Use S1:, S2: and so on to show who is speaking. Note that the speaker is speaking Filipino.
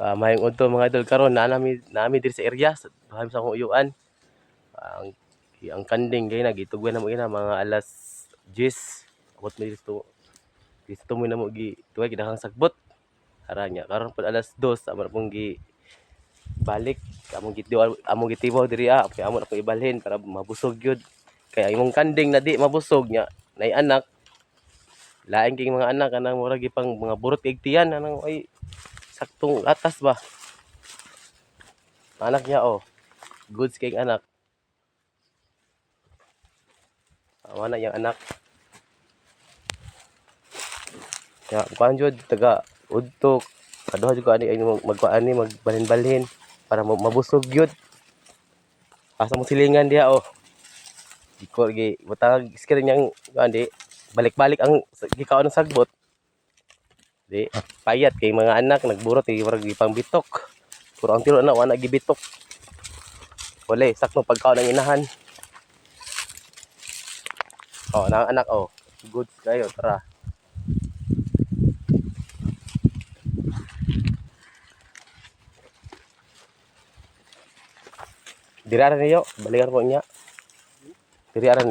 S1: Ah, mayong udto mga idol karon na nami nami diri sa area bahim sa akong uyuan. Ang ang kanding kay na gitugwan na mo ina mga alas 10. Abot mo dito. Dito mo na mo gi tuwa gidahang sagbot. Ara nya karon pud alas 2 amo na pong gi balik among gitibaw among gitibaw diri ah kay amo na pong ibalhin para mabusog gyud. Kaya imong kanding na di mabusog nya nay anak lain kay mga anak anang murag ipang mga burot kay anang ay saktong atas ba? Anak niya oh. Goods kay anak. Awa na yung anak. Ya kuan jud taga udtok. Kaduha jud ko ani mag- magkuan ni magbalhin-balhin para ma- mabusog gyud asa mo silingan diha oh. Iko gi butang screen yang kuan di balik-balik ang gikaon ng sagbot di payat. Kay mga anak nagburot kay murag pang bitok puro ang tiro na wala gibitok wala sakto pagkaon ng inahan. Oh nang anak oh. Goods kayo tara. Diri aran niyo, balikan po niya. Diri aran.